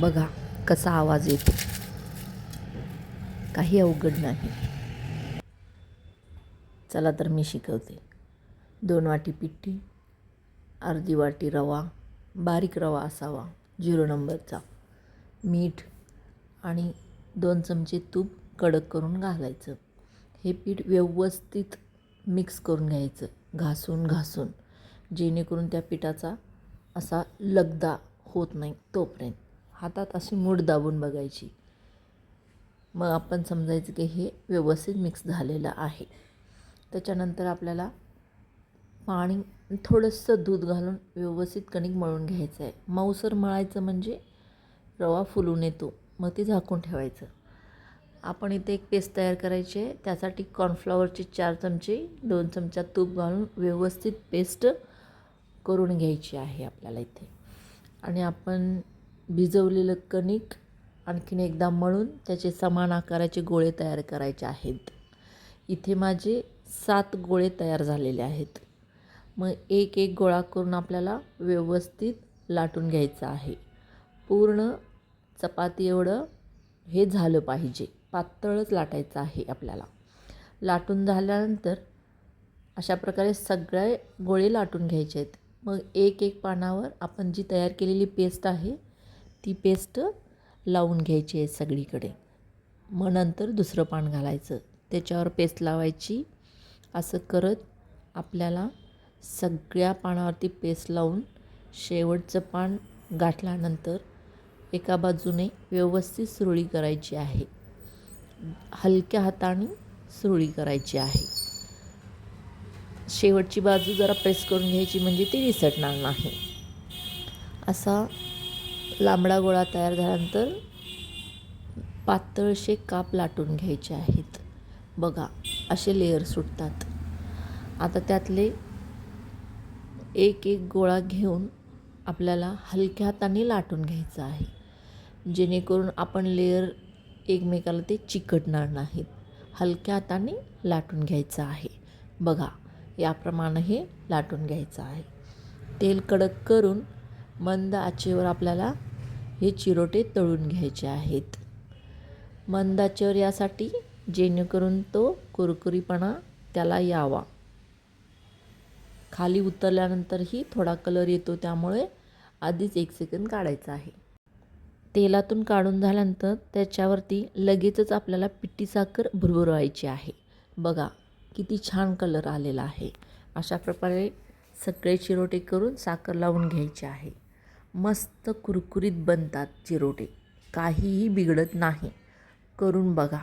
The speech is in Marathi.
बघा कसा आवाज येतो. काही अवघड नाही. चला तर मी शिकवते. दोन वाटी पिठी अर्धी वाटी रवा बारीक रवा असावा झिरो नंबरचा. मीठ आणि दोन चमचे तूप कडक करून घालायचं. हे पीठ व्यवस्थित मिक्स करून घ्यायचं घासून घासून. जेणेकरून त्या पिठाचा असा लगदा होत नाही तोपर्यंत. हातात अशी मूठ दाबून बघायची. मग आपण समजायचं की हे व्यवस्थित मिक्स झालेलं आहे. त्याच्यानंतर आपल्याला पाणी थोडंसं दूध घालून व्यवस्थित कणिक मळून घ्यायचं आहे. मऊसर मळायचं म्हणजे रवा फुलून येतो मग ते झाकून ठेवायचं. आपण इथे एक पेस्ट तयार करायची आहे. त्यासाठी कॉर्नफ्लॉवरचे चार चमचे दोन चमचा तूप घालून व्यवस्थित पेस्ट करून घ्यायची आहे आपल्याला इथे. आणि आपण भिजवलेलं कणिक आणखीन एकदा मळून त्याचे समान आकाराचे गोळे तयार करायचे आहेत. इथे माझे सात गोळे तयार झालेले आहेत. मग एक एक गोळा करून आपल्याला व्यवस्थित लाटून घ्यायचं आहे. पूर्ण चपाती एवढं हे झालं पाहिजे. पातळच लाटायचं आहे आपल्याला. लाटून झाल्यानंतर अशा प्रकारे सगळे गोळे लाटून घ्यायचे आहेत. मग एक एक पानावर आपण जी तयार केलेली पेस्ट आहे ती पेस्ट लावून घ्यायची आहे सगळीकडे. मग नंतर दुसरं पान घालायचं. त्याच्यावर पेस्ट लावायची. असं करत आपल्याला सगळ्या पानावरती पेस्ट लावून शेवटचं पान गाठल्यानंतर एका बाजूने व्यवस्थित सुरळी करायची आहे. हलक्या हाताने सुरळी करायची आहे. शेवटची बाजू जरा प्रेस करून घ्यायची म्हणजे ती निसटणार नाही. असा लांबडा गोळा तयार झाल्यानंतर पातळशे काप लाटून घ्यायचे आहेत. बघा असे लेअर सुटतात. आता त्यातले एक एक गोळा घेऊन आपल्याला हलक्या हाताने लाटून घ्यायचं आहे. जेणेकरून आपण लेअर एकमेकाला ते चिकटणार नाहीत. हलक्या हाताने लाटून घ्यायचं आहे. बघा याप्रमाणे हे लाटून घ्यायचं आहे. तेल कडक करून मंद आचेवर आपल्याला हे चिरोटे तळून घ्यायचे आहेत. मंद आचेवर यासाठी जेणेकरून तो कुरकुरीपणा त्याला यावा. खाली उतरल्यानंतरही थोडा कलर येतो त्यामुळे आधीच एक सेकंद काढायचा आहे. तेलातून काढून झाल्यानंतर त्याच्यावरती लगेचच आपल्याला पिठी साखर भुरभुरवायची आहे. बघा किती छान कलर आलेला आहे. अशा प्रकारे सगळे चिरोटे करून साखर लावून घ्यायचे आहे. मस्त कुरकुरीत बनतात चिरोटे. काहीही बिघडत नाही. करून बघा.